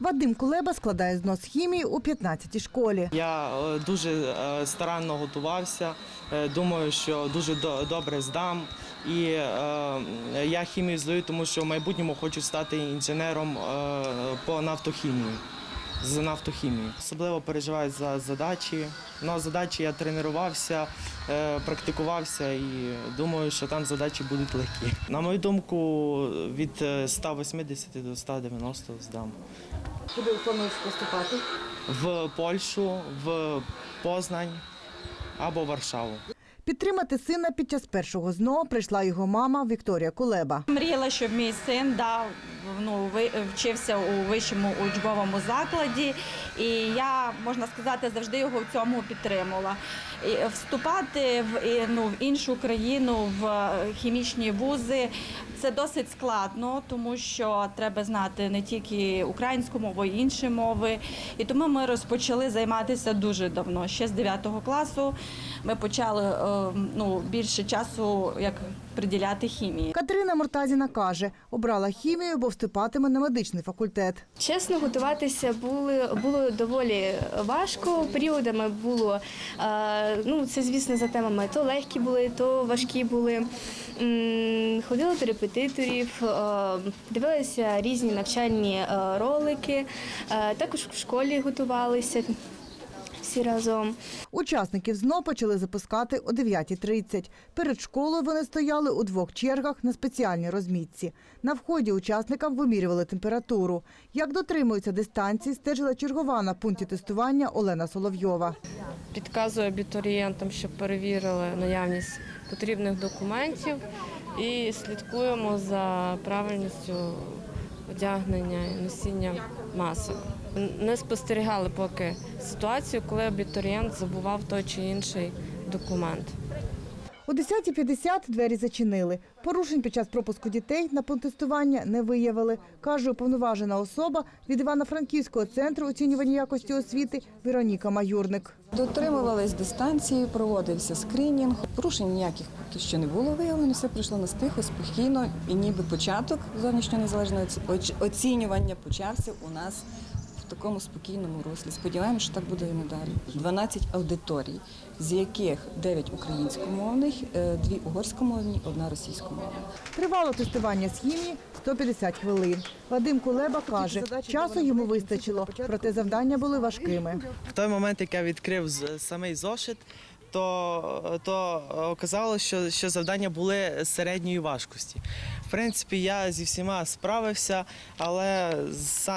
Вадим Кулеба складає знос хімії у 15-й школі. Я е, дуже е, старанно готувався. Е, Думаю, що дуже до- добре здам. І я хімію здаю, тому що в майбутньому хочу стати інженером по нафтохімії. З нафтохімії. Особливо переживаю за задачі. На задачі я тренувався, е, практикувався і думаю, що там задачі будуть легкі. На мою думку, від е, 180 до 190 здам. Куди плануєш поступати? в Польщу, в Познань або Варшаву. Підтримати сина під час першого ЗНО прийшла його мама Вікторія Кулеба. Мріяла, щоб мій син дав ну вчився у вищому учбовому закладі, і я можна сказати завжди його в цьому підтримувала. І вступати в ну, в іншу країну в хімічні вузи це досить складно, тому що треба знати не тільки українську мову, і інші мови. І тому ми розпочали займатися дуже давно. Ще з 9 класу ми почали е, ну, більше часу як приділяти хімії. Катерина Муртазіна каже, обрала хімію, бо вступатиме на медичний факультет. Чесно, готуватися було, було доволі важко. Періодами було е, ну це звісно за темами. То легкі були, то важкі були. Ходила до репетиторів, е, дивилася різні навчальні е, ролики. Також в школі готувалися всі разом. Учасників ЗНО почали запускати о 9.30. Перед школою вони стояли у двох чергах на спеціальній розмітці. На вході учасникам вимірювали температуру. Як дотримуються дистанції, стежила чергова на пункті тестування Олена Соловйова. підказує абітурієнтам, щоб перевірили наявність потрібних документів і слідкуємо за правильністю одягнення і носіння масок. Не спостерігали поки ситуацію, коли абітурієнт забував той чи інший документ. О 10.50 двері зачинили. Порушень під час пропуску дітей на пункт тестування не виявили, каже уповноважена особа від Івано-Франківського центру оцінювання якості освіти Вероніка Маюрник. Дотримувались дистанції, проводився скринінг. Порушень ніяких поки що не було виявлено. Все пройшло настихо, спокійно, і ніби початок зовнішнього незалежного оці- оцінювання почався у нас в такому спокійному руслі. Сподіваємося, що так буде і надалі. 12 аудиторій, з яких 9 українськомовних, е, 2 угорськомовні, одна російськомовна. Тривало тестування з хімії 150 хвилин. Вадим Кулеба каже, часу йому вистачило, проте завдання були важкими. В той момент, як я відкрив самий зошит, то, то оказалося, що, що завдання були середньої важкості. В принципі, я зі всіма справився, але,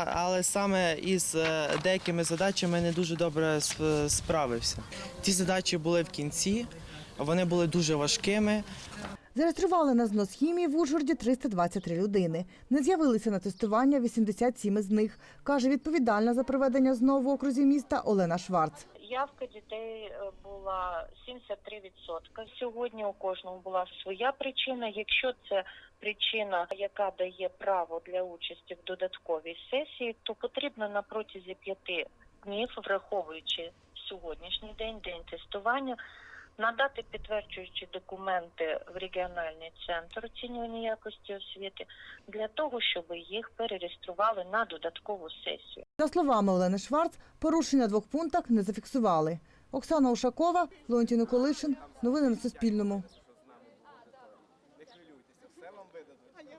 але саме із е, деякими задачами не дуже добре сп- справився. Ті задачі були в кінці, вони були дуже важкими. Зареєстрували на знос хімії в Ужгороді 323 людини. Не з'явилися на тестування 87 з них, каже відповідальна за проведення ЗНО в окрузі міста Олена Шварц. Явка дітей е, була 73%. Сьогодні у кожного була своя причина. Якщо це причина, яка дає право для участі в додатковій сесії, то потрібно на протязі п'яти днів, враховуючи сьогоднішній день, день тестування, надати підтверджуючі документи в регіональний центр оцінювання якості освіти для того, щоб їх перереєстрували на додаткову сесію. За словами Олени Шварц, порушення двох пунктах не зафіксували. Оксана Ушакова, Леонтій Николишин. Новини на Суспільному.